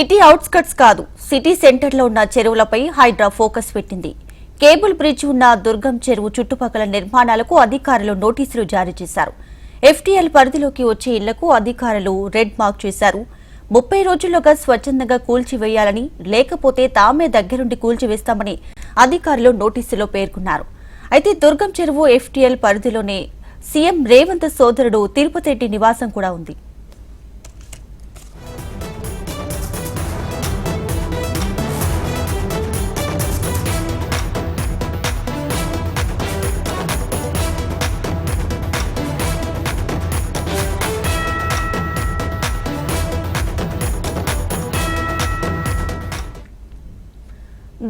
City outskirts కాదు city సెంటర్లో ఉన్న చెరువులపై హైడ్రా ఫోకస్ పెట్టింది. కేబుల్ బ్రిడ్జ్ ఉన్న దుర్గం చెరువు చుట్టుపక్కల నిర్మాణాలకు అధికారులు నోటీసులు జారీ చేశారు. ఎఫ్టీఎల్ పరిధిలోకి వచ్చే ఇళ్ళకు అధికారులు రెడ్ మార్క్ చేశారు. ముప్పై రోజుల్లోగా స్వచ్ఛందంగా కూల్చివేయాలని లేకపోతే తామే దగ్గరుండి కూల్చివేస్తామని అధికారులు నోటీసులో పేర్కొన్నారు. అయితే దుర్గం చెరువు ఎఫ్టీఎల్ పరిధిలోనే సీఎం రేవంత్ సోదరుడు తిరుపతి రెడ్డి నివాసం కూడా ఉంది.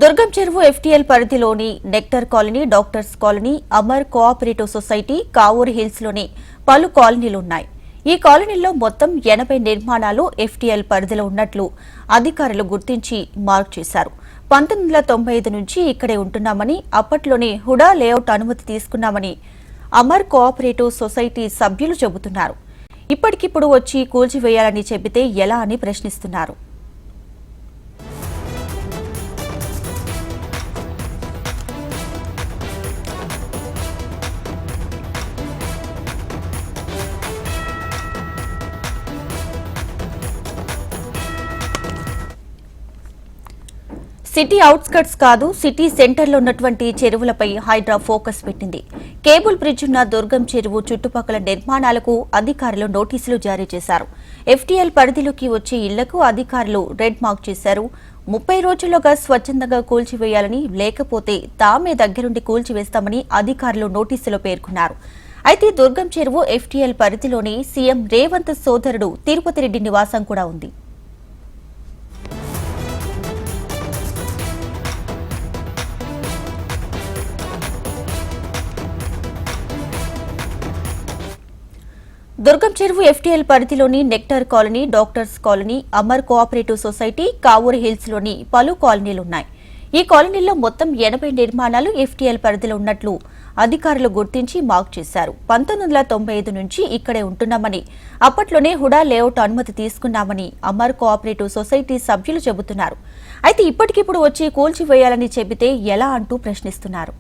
దుర్గం చెరువు ఎఫ్టీఎల్ పరిధిలోని Nectar Colony Doctors Colony Amar Cooperative Society Kavuri హిల్స్లోని పలు కాలనీలు ఉన్నాయి ఈ కాలనీల్లో మొత్తం ఎనభై నిర్మాణాలు ఎఫ్టీఎల్ పరిధిలో ఉన్నట్లు అధికారులు గుర్తించి మార్క్ చేశారు. పంతొమ్మిది వందల తొంభై ఐదు నుంచి ఇక్కడే ఉంటున్నామని అప్పట్లోనే హుడా లేఅవుట్ అనుమతి తీసుకున్నామని అమర్ కోఆపరేటివ్ సొసైటీ సభ్యులు చెబుతున్నారు. ఇప్పటికిప్పుడు వచ్చి కూల్చివేయాలని చెబితే ఎలా అని ప్రశ్నిస్తున్నారు. సిటీ అవుట్స్కట్స్ కాదు సిటీ సెంటర్లో ఉన్నటువంటి చెరువులపై హైడ్రా ఫోకస్ పెట్టింది. కేబుల్ బ్రిడ్జ్ ఉన్న దుర్గం చెరువు చుట్టుపక్కల నిర్మాణాలకు అధికారులు నోటీసులు జారీ చేశారు. ఎఫ్టీఎల్ పరిధిలోకి వచ్చే ఇళ్ళకు అధికారులు రెడ్ మార్క్ చేశారు. ముప్పై రోజుల్లోగా స్వచ్ఛందంగా కూల్చివేయాలని లేకపోతే తామే దగ్గరుండి కూల్చివేస్తామని అధికారులు నోటీసులో పేర్కొన్నారు. అయితే దుర్గం చెరువు ఎఫ్టీఎల్ పరిధిలోని సీఎం రేవంత్ సోదరుడు తిరుపతి రెడ్డి నివాసం కూడా ఉంది. దుర్గం చెరువు ఎఫ్టీఎల్ పరిధిలోని Nectar Colony Doctors Colony Amar Cooperative Society Kavuri హిల్స్లోని పలు కాలనీలున్నాయి. ఈ కాలనీల్లో మొత్తం ఎనభై నిర్మాణాలు ఎఫ్టీఎల్ పరిధిలో ఉన్నట్లు అధికారులు గుర్తించి మార్క్ చేశారు. పంతొమ్మిది వందల తొంభై ఐదు నుంచి ఇక్కడే ఉంటున్నామని అప్పట్లోనే హుడా లేఅవుట్ అనుమతి తీసుకున్నామని అమర్ కోఆపరేటివ్ సొసైటీ సభ్యులు చెబుతున్నారు. అయితే ఇప్పటికిప్పుడు వచ్చి కూల్చివేయాలని చెబితే ఎలా అంటూ ప్రశ్నిస్తున్నారు.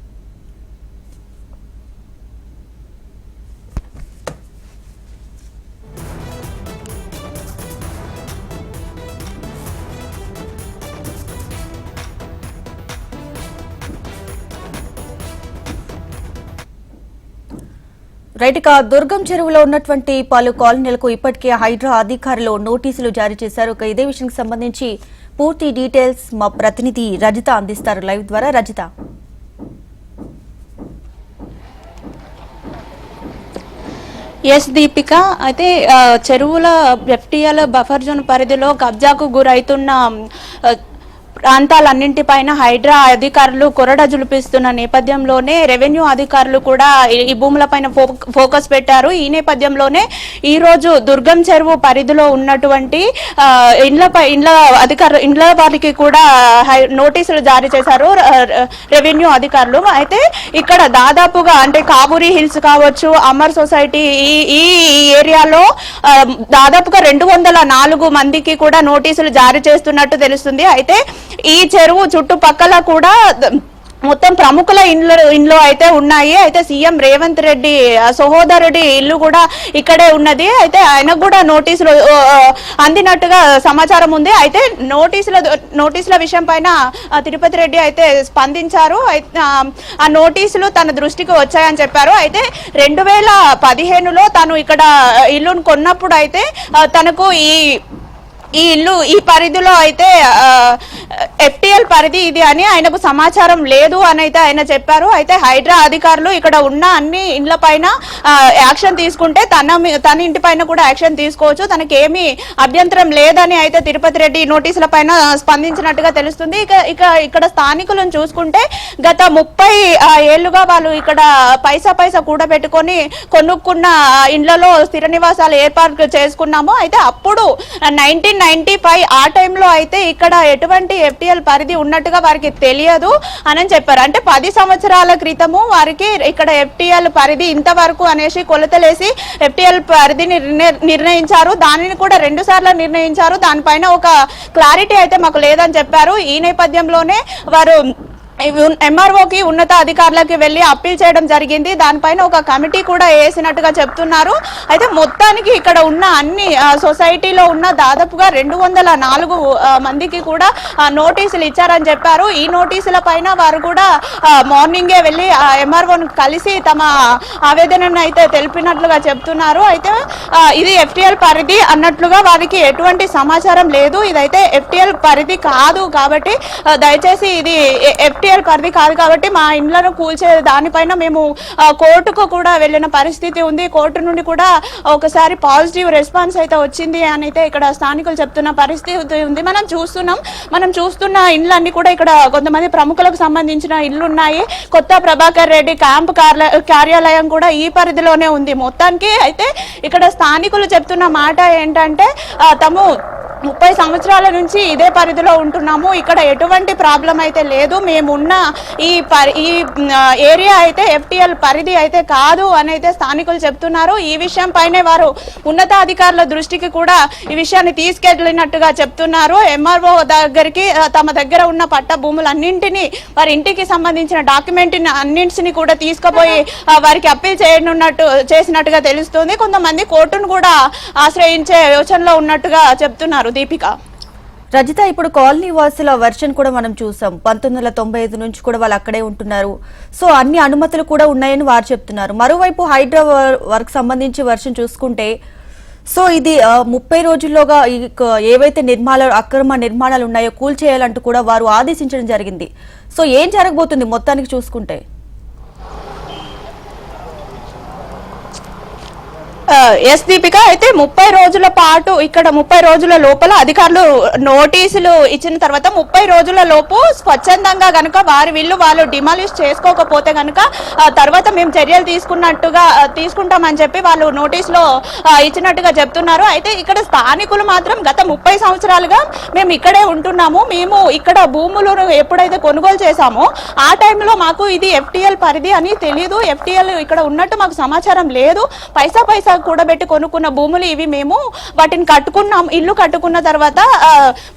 రైట్ ఇక దుర్గం చెరువులో ఉన్నటువంటి పలు కాలనీలకు ఇప్పటికే హైడ్రా అధికారులు నోటీసులు జారీ చేశారు. ఇక ఇదే విషయానికి సంబంధించి పూర్తి డీటెయిల్స్ మా ప్రతినిధి రజిత అందిస్తారు. లైవ్ ద్వారా రజిత. ఎస్ దీపిక. అయితే చెరువుల ఎఫ్టీఎల్ బఫర్ జోన్ పరిధిలో కబ్జాకు గురైతున్న ప్రాంతాలన్నింటిపైన హైడ్రా అధికారులు కొరడ జులిపిస్తున్న నేపథ్యంలోనే రెవెన్యూ అధికారులు కూడా ఈ- భూములపైన ఫోకస్ పెట్టారు. ఈ నేపథ్యంలోనే ఈ రోజు దుర్గం చెరువు పరిధిలో ఉన్నటువంటి ఇండ్లపై ఇండ్ల అధికారులు ఇండ్ల వారికి కూడా హై- నోటీసులు జారీ చేశారు రెవెన్యూ అధికారులు. అయితే ఇక్కడ దాదాపుగా అంటే కాబూరి హిల్స్ కావచ్చు అమర్ సొసైటీ ఈ ఈ ఏరియాలో దాదాపుగా రెండు వందల నాలుగు మందికి కూడా నోటీసులు జారీ చేస్తున్నట్టు తెలుస్తుంది. అయితే ఈ చెరువు చుట్టుపక్కల కూడా మొత్తం ప్రముఖుల ఇండ్లు ఇండ్లు అయితే ఉన్నాయి. అయితే సీఎం రేవంత్ రెడ్డి సహోదరుడి ఇల్లు కూడా ఇక్కడే ఉన్నది. అయితే ఆయనకు కూడా నోటీసులు అందినట్టుగా సమాచారం ఉంది. అయితే నోటీసుల నోటీసుల విషయం పైన తిరుపతి రెడ్డి అయితే స్పందించారు. అయితే, ఆ, నోటీసులు తన దృష్టికి వచ్చాయని చెప్పారు. అయితే రెండు వేల పదిహేనులో తను ఇక్కడ ఇల్లును కొన్నప్పుడు అయితే తనకు ఈ ఈ ఇల్లు ఈ పరిధిలో అయితే ఎఫ్టిఎల్ పరిధి ఇది అని ఆయనకు సమాచారం లేదు అని అయితే ఆయన చెప్పారు. అయితే హైడ్రా అధికారులు ఇక్కడ ఉన్న అన్ని ఇండ్ల పైన యాక్షన్ తీసుకుంటే తన తన ఇంటి పైన కూడా యాక్షన్ తీసుకోవచ్చు. తనకి ఏమీ అభ్యంతరం లేదని అయితే తిరుపతి రెడ్డి నోటీసుల పైన స్పందించినట్టుగా తెలుస్తుంది. ఇక ఇక ఇక్కడ స్థానికులను చూసుకుంటే గత ముప్పై ఏళ్ళుగా వాళ్ళు ఇక్కడ పైసా పైసా కూడబెట్టుకొని కొనుక్కున్న ఇండ్లలో స్థిర నివాసాలు ఏర్పాటు చేసుకున్నాము. అయితే అప్పుడు నైన్టీన్ నైన్టీ ఫైవ్ ఆ టైంలో అయితే ఇక్కడ ఎటువంటి ఎఫ్టీఎల్ పరిధి ఉన్నట్టుగా వారికి తెలియదు అని చెప్పారు. అంటే పది సంవత్సరాల క్రితము వారికి ఇక్కడ ఎఫ్టిఎల్ పరిధి ఇంతవరకు అనేసి కొలతలేసి ఎఫ్టీఎల్ పరిధిని నిర్ణయించారు. దానిని కూడా రెండు సార్లు నిర్ణయించారు. దానిపైన ఒక క్లారిటీ అయితే మాకు లేదని చెప్పారు. ఈ నేపథ్యంలోనే వారు ఎంఆర్ఓకి ఉన్నత అధికారులకి వెళ్ళి అప్పీల్ చేయడం జరిగింది. దానిపైన ఒక కమిటీ కూడా వేసినట్టుగా చెప్తున్నారు. అయితే మొత్తానికి ఇక్కడ ఉన్న అన్ని సొసైటీలో ఉన్న దాదాపుగా రెండు వందల నాలుగు మందికి కూడా నోటీసులు ఇచ్చారని చెప్పారు. ఈ నోటీసుల పైన వారు కూడా మార్నింగే వెళ్ళి ఎంఆర్ఓను కలిసి తమ ఆవేదనను అయితే తెలిపినట్లుగా చెప్తున్నారు. అయితే ఇది ఎఫ్టీఎల్ పరిధి అన్నట్లుగా వారికి ఎటువంటి సమాచారం లేదు. ఇదైతే ఎఫ్టీఎల్ పరిధి కాదు కాబట్టి దయచేసి ఇది ఎఫ్టిఎల్ పరిధి కాదు కాబట్టి మా ఇండ్లను కూల్చే దానిపైన మేము కోర్టుకు కూడా వెళ్ళిన పరిస్థితి ఉంది. కోర్టు నుండి కూడా ఒకసారి పాజిటివ్ రెస్పాన్స్ అయితే వచ్చింది అని అయితే ఇక్కడ స్థానికులు చెప్తున్న పరిస్థితి ఉంది. మనం చూస్తున్నాం. మనం చూస్తున్న ఇండ్లన్నీ కూడా ఇక్కడ కొంతమంది ప్రముఖులకు సంబంధించిన ఇల్లు ఉన్నాయి కొత్త ప్రభాకర్ రెడ్డి క్యాంప్ కార్యాలయం కూడా ఈ పరిధిలోనే ఉంది. మొత్తానికి అయితే ఇక్కడ స్థానికులు చెప్తున్న మాట ఏంటంటే తము ముప్పై సంవత్సరాల నుంచి ఇదే పరిధిలో ఉంటున్నాము. ఇక్కడ ఎటువంటి ప్రాబ్లం అయితే లేదు. మేమున్న ఈ పరి ఈ ఏరియా అయితే ఎఫ్టిఎల్ పరిధి అయితే కాదు అని అయితే స్థానికులు చెప్తున్నారు. ఈ విషయం పైనే వారు ఉన్నతాధికారుల దృష్టికి కూడా ఈ విషయాన్ని తీసుకెళ్ళినట్టుగా చెప్తున్నారు. ఎంఆర్ఓ దగ్గరికి తమ దగ్గర ఉన్న పట్ట భూములన్నింటినీ వారి ఇంటికి సంబంధించిన డాక్యుమెంట్ అన్నింటిని కూడా తీసుకుపోయి వారికి అప్పీల్ చేయనున్నట్టు చేసినట్టుగా తెలుస్తుంది. కొంతమంది కోర్టును కూడా ఆశ్రయించే యోచనలో ఉన్నట్టుగా చెప్తున్నారు. దీపిక. రజిత ఇప్పుడు కాలనీ వాసుల వర్షన్ కూడా మనం చూసాం. పంతొమ్మిది వందల తొంభై ఐదు నుంచి కూడా వాళ్ళు అక్కడే ఉంటున్నారు. సో అన్ని అనుమతులు కూడా ఉన్నాయని వారు చెప్తున్నారు. మరోవైపు హైడ్రా వర్క్ సంబంధించి వర్షన్ చూసుకుంటే సో ఇది ముప్పై రోజుల్లోగా ఈ ఏవైతే నిర్మాణాలు అక్రమ నిర్మాణాలు ఉన్నాయో కూల్చేయాలంటూ కూడా వారు ఆదేశించడం జరిగింది. సో ఏం జరగబోతుంది మొత్తానికి చూసుకుంటే? ఎస్ దీపిక అయితే ముప్పై రోజుల పాటు ఇక్కడ ముప్పై రోజుల లోపల అధికారులు నోటీసులు ఇచ్చిన తర్వాత ముప్పై రోజుల లోపు స్వచ్ఛందంగా గనుక వారి వీళ్ళు వాళ్ళు డిమాలిష్ చేసుకోకపోతే గనుక తర్వాత మేము చర్యలు తీసుకున్నట్టుగా తీసుకుంటామని చెప్పి వాళ్ళు నోటీసులో ఇచ్చినట్టుగా చెప్తున్నారు. అయితే ఇక్కడ స్థానికులు మాత్రం గత ముప్పై సంవత్సరాలుగా మేము ఇక్కడే ఉంటున్నాము. మేము ఇక్కడ భూములను ఎప్పుడైతే కొనుగోలు చేశామో ఆ టైంలో మాకు ఇది ఎఫ్టీఎల్ పరిధి అని తెలియదు ఎఫ్టీఎల్ ఇక్కడ ఉన్నట్టు మాకు సమాచారం లేదు. పైసా పైసా కూడబెట్టి కొనుక్కున్న భూములు ఇవి మేము వాటిని కట్టుకున్నాం. ఇల్లు కట్టుకున్న తర్వాత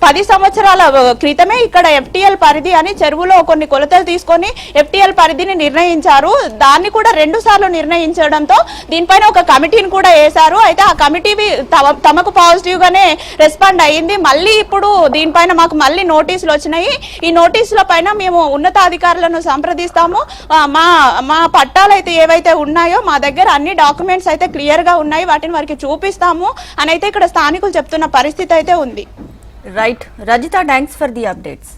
పది సంవత్సరాల క్రితమే ఇక్కడ ఎఫ్టిఎల్ పరిధి అని చెరువులో కొన్ని కొలతలు తీసుకొని ఎఫ్టిఎల్ పరిధిని నిర్ణయించారు. దాన్ని కూడా రెండు సార్లు నిర్ణయించడంతో దీనిపైన ఒక కమిటీని కూడా వేశారు. అయితే ఆ కమిటీ తమ- తమకు పాజిటివ్ గానే రెస్పాండ్ అయ్యింది. మళ్ళీ ఇప్పుడు దీనిపైన మాకు మళ్ళీ నోటీసులు వచ్చినాయి. ఈ నోటీసుల పైన మేము ఉన్నతాధికారులను సంప్రదిస్తాము. మా మా పట్టాలు అయితే ఏవైతే ఉన్నాయో మా దగ్గర అన్ని డాక్యుమెంట్స్ అయితే క్లియర్గా ఉన్నాయి. వాటిని వారికి చూపిస్తాము. అని అయితే ఇక్కడ స్థానికులు చెప్తున్న పరిస్థితి అయితే ఉంది. Right Rajitha thanks for the updates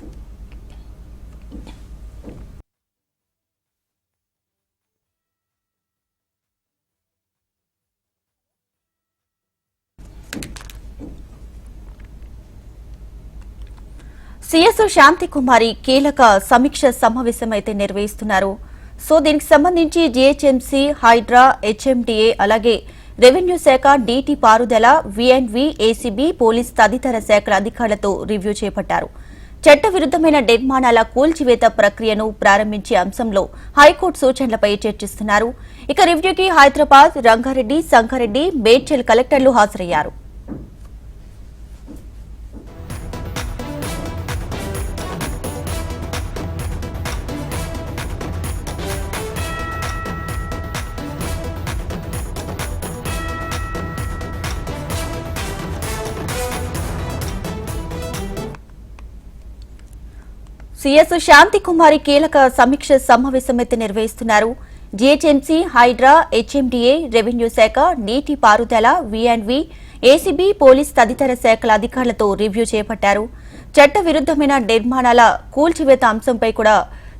CS Shanti Kumari కీలక సమీక్ష సమావేశం అయితే నిర్వహిస్తున్నారు. సో దీనికి సంబంధించి జీహెచ్ఎంసీ హైడ్రా హెచ్ఎండిఏ అలాగే రెవెన్యూ శాఖ డీటీ పారుదల విఎన్వి ఏసీబీ పోలీస్ తదితర శాఖల అధికారులతో రివ్యూ చేపట్టారు. చట్టవిరుద్ధమైన నిర్మాణాల కూల్చివేత ప్రక్రియను ప్రారంభించే అంశంలో హైకోర్టు సూచనలపై చర్చిస్తున్నారు. ఇక రివ్యూకి హైదరాబాద్ రంగారెడ్డి సంగారెడ్డి మేడ్చల్ కలెక్టర్లు హాజరయ్యారు. సీఎస్ శాంతి కుమారి కీలక సమీక్ష సమావేశం అయితే నిర్వహిస్తున్నారు. జీహెచ్ఎంసీ హైడ్రా హెచ్ఎండిఏ రెవెన్యూ శాఖ నీటి పారుదల విఎన్వి ఏసీబీ పోలీస్ తదితర శాఖల అధికారులతో రివ్యూ చేపట్టారు. చట్ట విరుద్ధమైన నిర్మాణాల కూల్చివేత అంశంపై కూడా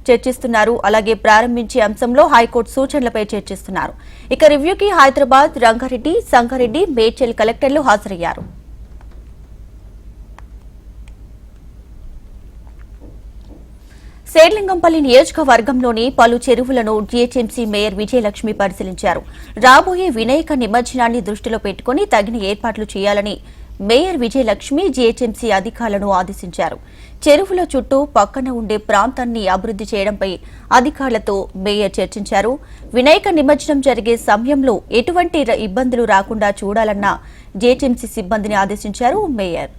చర్చిస్తున్నారు. అలాగే ప్రారంభించే అంశంలో హైకోర్టు సూచనలపై చర్చిస్తున్నారు. ఇక రివ్యూకి హైదరాబాద్ రంగారెడ్డి సంగారెడ్డి మేడ్చల్ కలెక్టర్లు హాజరయ్యారు. శేర్లింగంపల్లి నియోజకవర్గంలోని పలు చెరువులను జీహెచ్ఎంసీ మేయర్ విజయలక్ష్మి పరిశీలించారు. రాబోయే వినాయక నిమజ్జనాన్ని దృష్టిలో పెట్టుకుని తగిన ఏర్పాట్లు చేయాలని మేయర్ విజయలక్ష్మి జీహెచ్ఎంసీ అధికారులను ఆదేశించారు. చెరువుల చుట్టూ పక్కన ఉండే ప్రాంతాన్ని అభివృద్ధి చేయడంపై అధికారులతో మేయర్ చర్చించారు. వినాయక నిమజ్జనం జరిగే సమయంలో ఎటువంటి ఇబ్బందులు రాకుండా చూడాలన్న జీహెచ్ఎంసీ సిబ్బందిని ఆదేశించారు మేయర్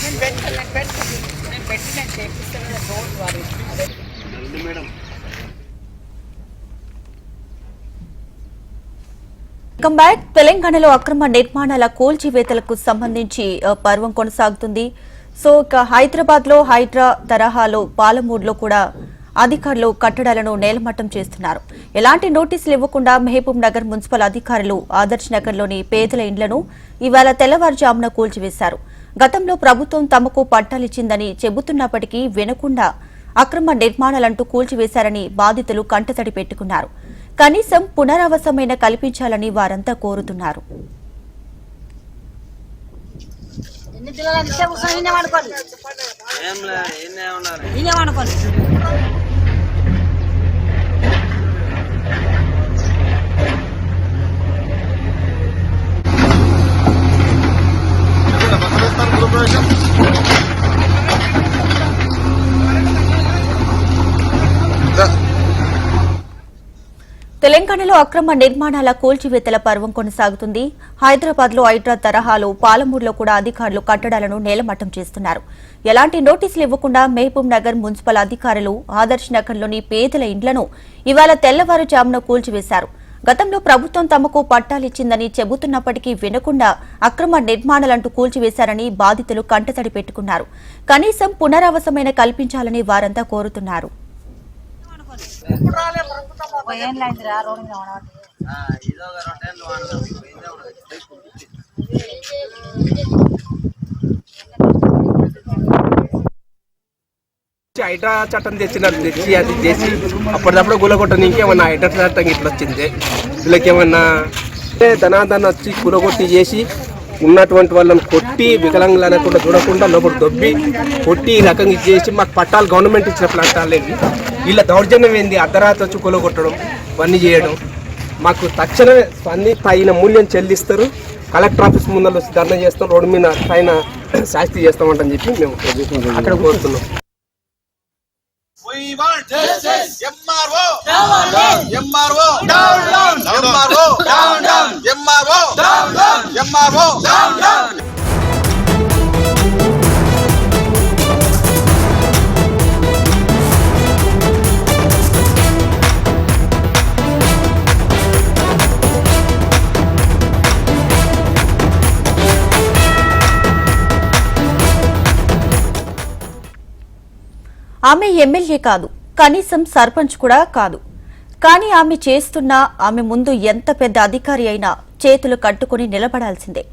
నేను పెడతాను నేను పెడతాను నేను పెట్టి నేను చేపిస్తాను డోంట్ వరీ అదే వెల్కమ్ బ్యాక్. తెలంగాణలో అక్రమ నిర్మాణాల కూల్చివేతలకు సంబంధించి పర్వం కొనసాగుతుంది. సో ఇక హైదరాబాద్లో హైడ్రా తరహాలో పాలమూడులో కూడా అధికారులు కట్టడాలను నేలమట్టం చేస్తున్నారు. ఎలాంటి నోటీసులు ఇవ్వకుండా మహబూబ్ నగర్ మున్సిపల్ అధికారులు ఆదర్శ్ నగర్లోని పేదల ఇండ్లను ఇవాళ తెల్లవారుజామున కూల్చివేశారు. గతంలో ప్రభుత్వం తమకు పట్టాలిచ్చిందని చెబుతున్నప్పటికీ వినకుండా అక్రమ నిర్మాణాలంటూ కూల్చివేశారని బాధితులు కంటతడి పెట్టుకున్నారు. కనీసం పునరావాసమైన కల్పించాలని వారంతా కోరుతున్నారు. ఎన్ని పిల్లలు తెలంగాణలో అక్రమ నిర్మాణాల కూల్చివేతల పర్వం కొనసాగుతుంది. హైదరాబాద్లో హైడ్రా తరహాలో పాలమూరులో కూడా అధికారులు కట్టడాలను నేలమట్టం చేస్తున్నారు. ఎలాంటి నోటీసులు ఇవ్వకుండా మహబూబ్ నగర్ మున్సిపల్ అధికారులు ఆదర్శ్ నగర్లోని పేదల ఇండ్లను ఇవాళ తెల్లవారుజామున కూల్చివేశారు. గతంలో ప్రభుత్వం తమకు పట్టాలిచ్చిందని చెబుతున్నప్పటికీ వినకుండా అక్రమ నిర్మాణాలంటూ కూల్చివేశారని బాధితులు కంటతడి పెట్టుకున్నారు. కనీసం పునరావాసమైన కల్పించాలని వారంతా కోరుతున్నారు లేదు రోడ్డు మీద వండబట్టి హైడ్రా చట్టం తెచ్చినారు తెచ్చి అది చేసి అప్పటిదప్పుడు కూలగొట్టని ఇంకేమన్నా హైడ్రా చట్టం ఇట్లా వచ్చింది? వీళ్ళకేమన్నా అంటే ధనాధన వచ్చి గులగొట్టి చేసి ఉన్నటువంటి వాళ్ళని కొట్టి వికలాంగులు అనకుండా చూడకుండా లోపల దొబ్బి కొట్టి ఈ రకంగా చేసి మాకు పట్టాలు గవర్నమెంట్ ఇచ్చిన పట్టాలు ఏంటి వీళ్ళ దౌర్జన్యం ఏంది? అర్ధరాత్రి వచ్చి కొలగొట్టడం ఇవన్నీ చేయడం. మాకు తక్షణమే స్పంది తగిన మూల్యం చెల్లిస్తారు. కలెక్టర్ ఆఫీస్ ముందర వచ్చి ధర్నా చేస్తాం రోడ్డు మీద పైన శాస్తి చేస్తామంటని చెప్పి మేము అక్కడ కోరుతున్నాం. Evan MRO. MRO. MRO. MRO. MRO. ఆమె ఎమ్మెల్యే కాదు కనీసం సర్పంచ్ కూడా కాదు. కానీ ఆమె చేస్తున్న ఆమె ముందు ఎంత పెద్ద అధికారి అయినా చేతులు కట్టుకుని నిలబడాల్సిందే.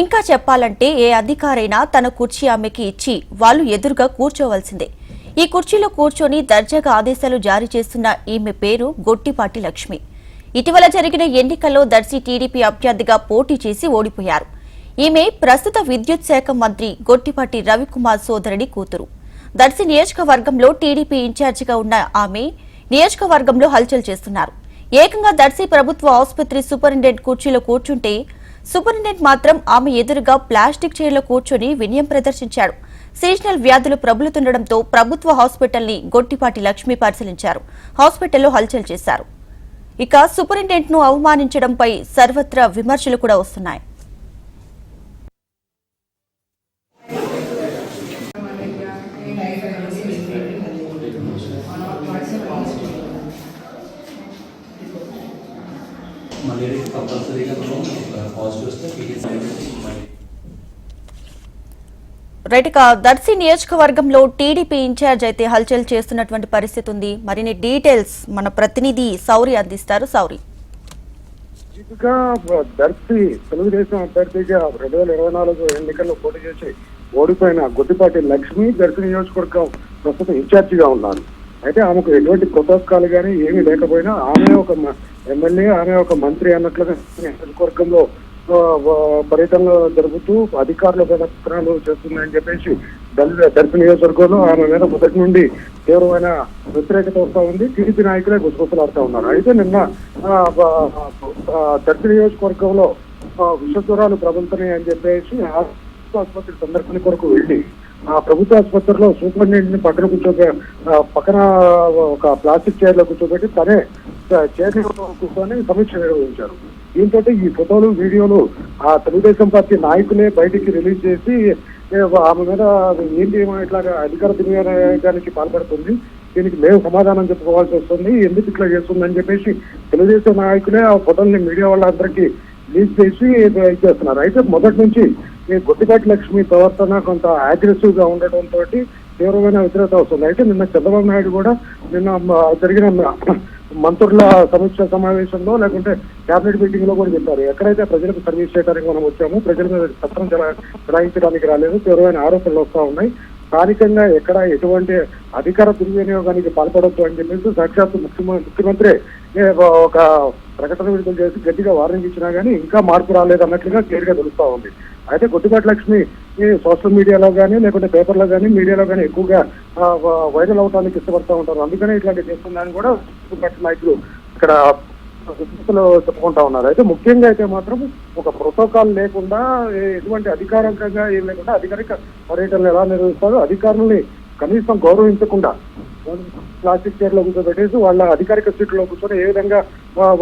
ఇంకా చెప్పాలంటే ఏ అధికారైనా తన కుర్చీ ఆమెకి ఇచ్చి వాళ్ళు ఎదురుగా కూర్చోవలసిందే. ఈ కుర్చీలో కూర్చొని దర్జాగా ఆదేశాలు జారీ చేస్తున్న ఈమె పేరు గొట్టిపాటి లక్ష్మి. ఇటీవల జరిగిన ఎన్నికల్లో దర్శి టీడీపీ అభ్యర్థిగా పోటీ చేసి ఓడిపోయారు. ఈమె ప్రస్తుత విద్యుత్ శాఖ మంత్రి గొట్టిపాటి రవికుమార్ సోదరుడి కూతురు. దర్శి నియోజకవర్గంలో టీడీపీ ఇన్ఛార్జిగా ఉన్న ఆమె నియోజకవర్గంలో హల్చల్ చేస్తున్నారు. ఏకంగా దర్శి ప్రభుత్వ ఆసుపత్రి సూపరింటెండెంట్ కుర్చీలో కూర్చుంటే సూపరింటెండెంట్ మాత్రం ఆమె ఎదురుగా ప్లాస్టిక్ చైర్లో కూర్చొని వినయం ప్రదర్శించాడు. సీజనల్ వ్యాధులు ప్రబలుతుండటంతో ప్రభుత్వ హాస్పిటల్ని గొట్టిపాటి లక్ష్మి పరిశీలించారు. హాస్పిటల్లో హల్చల్ చేశారు. ఇక సూపరింటెండెంట్ను అవమానించడంపై సర్వత్రా విమర్శలు కూడా వస్తున్నాయి మళ్ళీ కంపల్సరీగా మనం పాజిటివ్ వస్తే పీటీసీ మళ్ళీ రైట్ ఇక దర్శి నియోజకవర్గంలో టీడీపీ ఇన్ఛార్జ్ అయితే హల్చల్ చేస్తున్నటువంటి పరిస్థితి ఉంది. మరిన్ని డీటెయిల్స్ మన ప్రతినిధి సౌరి అందిస్తారు. సౌరి. దర్శి తెలుగుదేశం అభ్యర్థిగా రెండు వేల ఇరవై నాలుగు ఎన్నికల్లో పోటీ చేసి ఓడిపోయిన గుడ్డిపాటి లక్ష్మి దర్శి నియోజకవర్గం ప్రస్తుతం ఇన్ఛార్జిగా ఉన్నారు అయితే ఆమెకు ఎటువంటి ప్రోటోకాల్ కానీ ఏమీ లేకపోయినా ఆమె ఒక మ- ఎమ్మెల్యే ఆమె ఒక మంత్రి అన్నట్లుగా నియోజకవర్గంలో ఆ, పర్యటనలు జరుపుతూ అధికారుల మీద కుట్రలు చేస్తుందని చెప్పేసి దళిత దళిత నియోజకవర్గంలో ఆమె మీద మొదటి నుండి తీవ్రమైన వ్యతిరేకత వస్తా ఉంది. టీడీపీ నాయకులే గుసగుసలాడుతూ ఉన్నారు. అయితే నిన్న దళిత నియోజకవర్గంలో ఆ, విష జ్వరాలు ప్రబలుతున్నాయి అని చెప్పేసి ఆసుపత్రి సందర్శన కొరకు వెళ్ళి ఆ ప్రభుత్వ ఆసుపత్రిలో సూపరింటెండెంట్ని పక్కన కూర్చోబె పక్కన ఒక ప్లాస్టిక్ చైర్లో కూర్చోబెట్టి తనే చైర్ కూర్చొని సమీక్ష నిర్వహించారు. దీంతో ఈ ఫోటోలు వీడియోలు ఆ తెలుగుదేశం పార్టీ నాయకులే బయటికి రిలీజ్ చేసి ఆమె మీద ఏంటి ఇట్లా అధికార దుర్వినియోగానికి పాల్పడుతుంది దీనికి మేము సమాధానం చెప్పుకోవాల్సి వస్తుంది ఎందుకు ఇట్లా చేస్తుందని చెప్పేసి తెలుగుదేశం నాయకులే ఆ ఫోటోల్ని మీడియా వాళ్ళందరికీ రిలీజ్ చేసి ఇది చేస్తున్నారు. అయితే మొదటి నుంచి ఈ గొట్టిపాటి లక్ష్మి ప్రవర్తన కొంత అగ్రెసివ్గా ఉండటంతో తీవ్రమైన వ్యతిరేకత వస్తుంది. అయితే నిన్న చంద్రబాబు నాయుడు కూడా నిన్న జరిగిన మంత్రుల సమీక్ష సమావేశంలో లేకుంటే క్యాబినెట్ మీటింగ్లో కూడా చెప్పారు. ఎక్కడైతే ప్రజలకు సర్వీస్ చేయడానికి మనం వచ్చామో ప్రజల మీద పత్రం చలాయించడానికి రాలేదు. తీవ్రమైన ఆరోపణలు వస్తా ఉన్నాయి. స్థానికంగా ఎక్కడ ఎటువంటి అధికార దుర్వినియోగానికి పాల్పడొద్దు అని చెప్పేసి సాక్షాత్ ముఖ్యమంత్రి ముఖ్యమంత్రి ఒక ప్రకటన విడుదల చేసి గట్టిగా వార్నింగ్ ఇచ్చినా కానీ ఇంకా మార్పు రాలేదు అన్నట్లుగా క్లియర్గా తెలుస్తా ఉంది. అయితే కొద్దిపాటి లక్ష్మి ఈ సోషల్ మీడియాలో కానీ లేకుంటే పేపర్లో కానీ మీడియాలో కానీ ఎక్కువగా వైరల్ అవడానికి ఇష్టపడతా ఉంటారు. అందుకనే ఇట్లాంటి చేస్తుందని కూడా కొద్దిపాటి నాయకులు ఇక్కడ చెప్పుకుంటా ఉన్నారు. అయితే ముఖ్యంగా అయితే మాత్రం ఒక ప్రోటోకాల్ లేకుండా ఎటువంటి అధికారికంగా ఏం లేకుండా అధికారిక పర్యటనలు ఎలా నిర్వహిస్తారో అధికారుల్ని కనీసం గౌరవించకుండా ప్లాస్టిక్ చైర్లో కూర్చోబెట్టేసి వాళ్ళ అధికారిక సీట్లో కూర్చొని ఏ విధంగా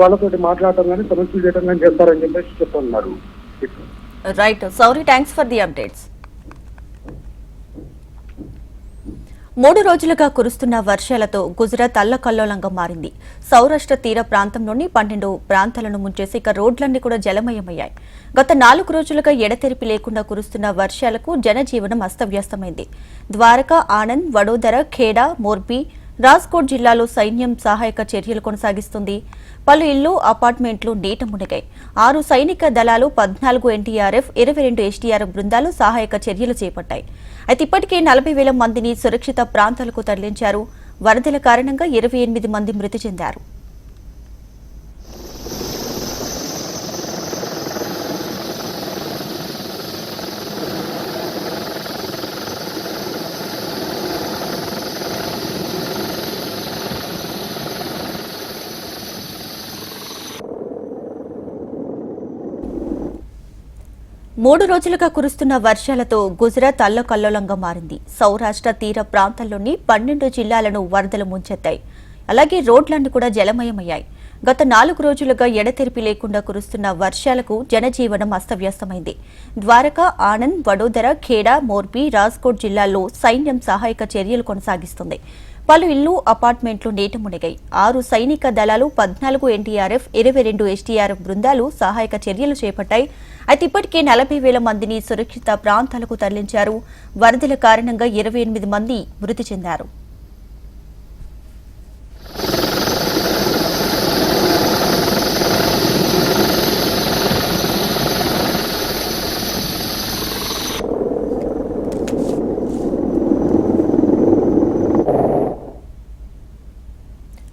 వాళ్ళతోటి మాట్లాడటం కానీ సమస్యలు చేయడం కానీ చేస్తారని చెప్పేసి చెప్తున్నారు. Right Sowri thanks for the updates మూడు రోజులుగా కురుస్తున్న వర్షాలతో గుజరాత్ అల్లకల్లోలంగా మారింది. సౌరాష్ట్ర తీర ప్రాంతంలోని పన్నెండు ప్రాంతాలను ముంచేసి ఇక రోడ్లన్నీ కూడా జలమయమయ్యాయి. గత నాలుగు రోజులుగా ఎడతెరిపి లేకుండా కురుస్తున్న వర్షాలకు జనజీవనం అస్తవ్యస్తమైంది. ద్వారకా ఆనంద్ వడోదర ఖేడా మోర్బీ రాజ్కోట్ జిల్లాలో సైన్యం సహాయక చర్యలు కొనసాగిస్తుంది. పలు ఇళ్ళు అపార్ట్మెంట్లు నీట మునిగాయి. ఆరు సైనిక దళాలు పద్నాలుగు ఎన్టీఆర్ఎఫ్ ఇరవై రెండు ఎస్టీఆర్ఎఫ్ బృందాలు సహాయక చర్యలు చేపట్టాయి. అయితే ఇప్పటికే నలభై వేల మందిని సురక్షిత ప్రాంతాలకు తరలించారు. వరదల కారణంగా ఇరవై ఎనిమిది మంది మృతి చెందారు. మూడు రోజులుగా కురుస్తున్న వర్షాలతో గుజరాత్ అల్లకల్లోలంగా మారింది. సౌరాష్ట్ర తీర ప్రాంతాల్లోని పన్నెండు జిల్లాలను వరదలు ముంచెత్తాయి. అలాగే రోడ్లన్నీ కూడా జలమయమయ్యాయి. గత నాలుగు రోజులుగా ఎడతెరిపి లేకుండా కురుస్తున్న వర్షాలకు జనజీవనం అస్తవ్యస్తమైంది. ద్వారకా ఆనంద్ వడోదర ఖేడా మోర్బీ రాజ్కోట్ జిల్లాల్లో సైన్యం సహాయక చర్యలు కొనసాగిస్తుంది. పలు ఇళ్ళు అపార్ట్మెంట్లు నీట మునిగాయి. ఆరు సైనిక దళాలు పద్నాలుగు ఎన్టీఆర్ఎఫ్ ఇరవై రెండు ఎస్టీఆర్ఎఫ్ బృందాలు సహాయక చర్యలు చేపట్టాయి. అయితే ఇప్పటికే నలభై వేల మందిని సురక్షిత ప్రాంతాలకు తరలించారు. వరదల కారణంగా ఇరవై ఎనిమిది మంది మృతి చెందారు.